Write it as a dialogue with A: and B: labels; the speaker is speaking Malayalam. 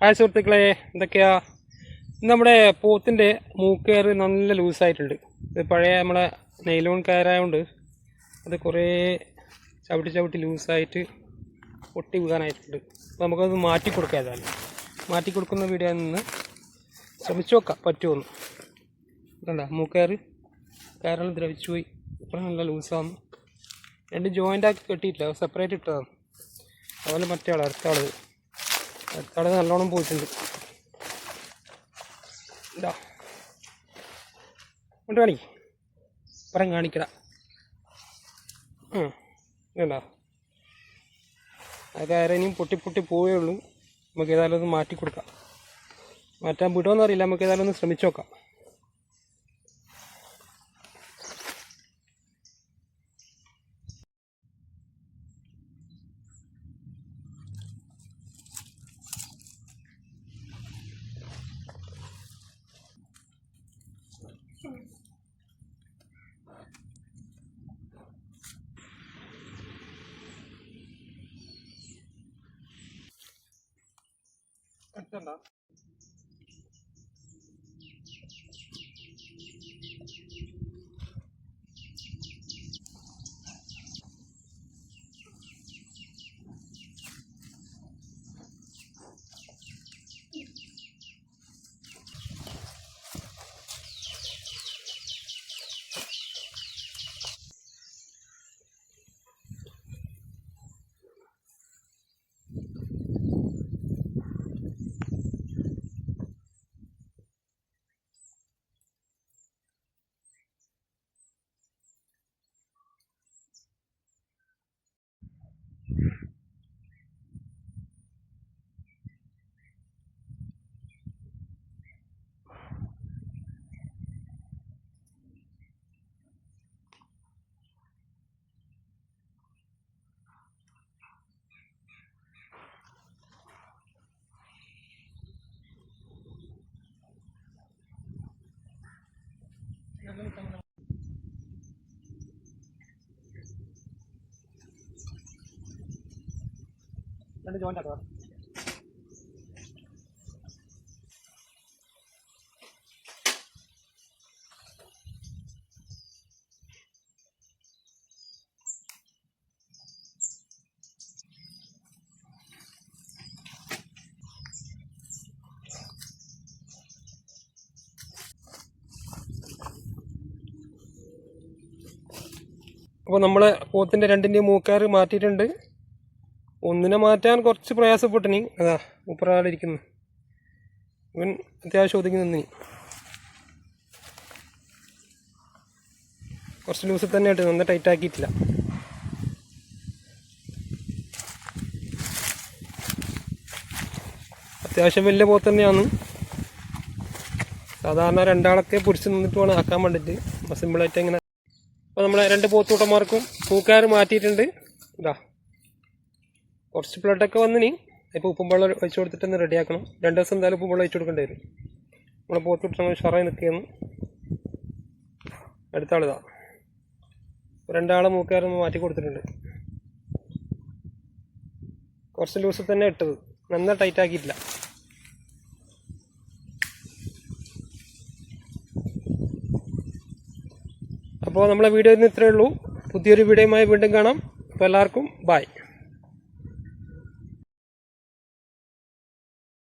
A: ഹായ് സുഹൃത്തുക്കളെ എന്തൊക്കെയാ? നമ്മുടെ പോത്തിന്റെ മൂക്കേറ് നല്ല ലൂസായിട്ടുണ്ട്. ഇത് പഴയ നമ്മളെ നെയിലോൺ കയറായതുകൊണ്ട് അത് കുറേ ചവിട്ടി ചവിട്ടി ലൂസായിട്ട് പൊട്ടി വീഴാനായിട്ടുണ്ട്. അപ്പോൾ നമുക്കത് മാറ്റി കൊടുക്കാം ഏതായാലും. മാറ്റി കൊടുക്കുന്ന വീഡിയോ നിന്ന് ശ്രമിച്ചു നോക്കാം. പറ്റുമെന്ന് കണ്ട? മൂക്കയറ് കയറെല്ലാം ദ്രവിച്ചു പോയി. അപ്പോൾ നല്ല ലൂസാകുന്നു രണ്ട് ജോയിന്റ് ആക്കി കെട്ടിയിട്ടില്ല. സെപ്പറേറ്റ് ഇട്ടതാണ്. അതുപോലെ മറ്റേ ആൾ അടുത്ത ആൾ അടുത്ത നല്ലോണം പോയിട്ടുണ്ട്. ഇതാ. കൊണ്ട് കാണി പറം കാണിക്കട. വേണ്ട ആ ആരെയും പൊട്ടി പൊട്ടി പോവേ ഉള്ളൂ. നമുക്ക് ഏതായാലും ഒന്ന് മാറ്റി കൊടുക്കാം. മാറ്റാൻ വിടുമെന്നറിയില്ല നമുക്ക് ഏതായാലും ഒന്ന് ശ്രമിച്ചു നോക്കാം. Inch'Allah. Thank you. രണ്ട് ജോയിന്റ് ആട്ടോ. അപ്പോൾ നമ്മൾ പോത്തിന്റെ രണ്ടിന്റെയും മൂക്കാറ് മാറ്റിയിട്ടുണ്ട്. ഒന്നിനെ മാറ്റാൻ കുറച്ച് പ്രയാസപ്പെട്ടിനി. അതാ ഉപ്പറാളിരിക്കുന്നു ഇവൻ അത്യാവശ്യം ഒതുങ്ങി നിന്നിനി. കുറച്ച് ലൂസിൽ തന്നെ ആയിട്ട് നന്ന ടൈറ്റ് ആക്കിയിട്ടില്ല. അത്യാവശ്യം വലിയ പോത്ത് തന്നെയാണ്. സാധാരണ രണ്ടാളൊക്കെ പിടിച്ച് നിന്നിട്ട് വേണം ആക്കാൻ വേണ്ടിയിട്ട് സിമ്പിളായിട്ട് ഇങ്ങനെ. അപ്പോൾ നമ്മളെ രണ്ട് പോത്തൂട്ടന്മാർക്കും പൂക്കാർ മാറ്റിയിട്ടുണ്ട്. ഇതാ. കുറച്ച് ബ്ലഡൊക്കെ വന്നിനി ഇപ്പോൾ ഉപ്പും വെള്ളം കൊടുത്തിട്ട് കൊടുത്തിട്ടൊന്ന് റെഡിയാക്കണം. രണ്ട് ദിവസം എന്തായാലും ഉപ്പും വെള്ളം ഒഴിച്ചു കൊടുക്കേണ്ടി വരും. നമ്മളെ പോത്തിട്ട് ഷറായി നിൽക്കുകയെന്ന് അടുത്ത ആളിതാ രണ്ടാളെ മൂക്കാരൊന്ന് മാറ്റി കൊടുത്തിട്ടുണ്ട്. കുറച്ച് ലൂസിൽ തന്നെ ഇട്ടത്. നന്ന ടൈറ്റ് ആക്കിയിട്ടില്ല. അപ്പോൾ നമ്മളെ വീഡിയോ ഇന്ന് ഇത്രയേ ഉള്ളൂ. പുതിയൊരു വീഡിയോയുമായി വീണ്ടും കാണാം. അപ്പോൾ എല്ലാവർക്കും ബായ്